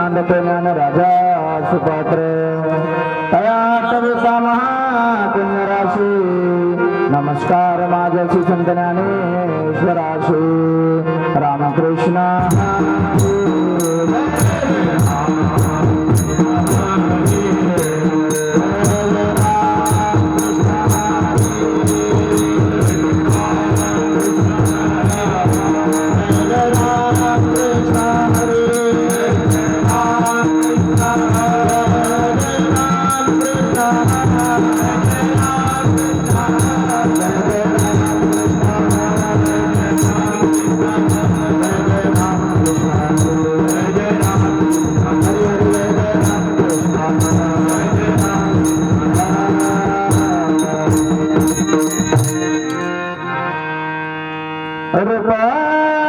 नांदतो ज्ञान राजा सुपात्र. तया तविसा नमस्कार माझ्याशी संत ज्ञानेश्वराशी रामकृष्ण. Ah!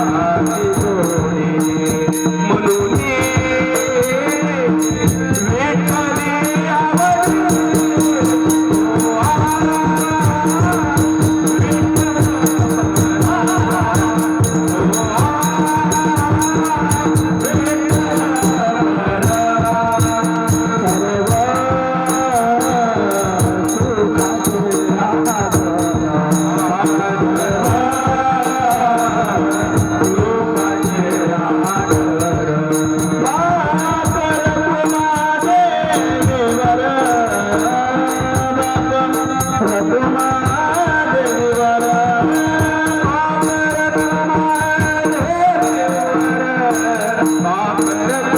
Ah, Father,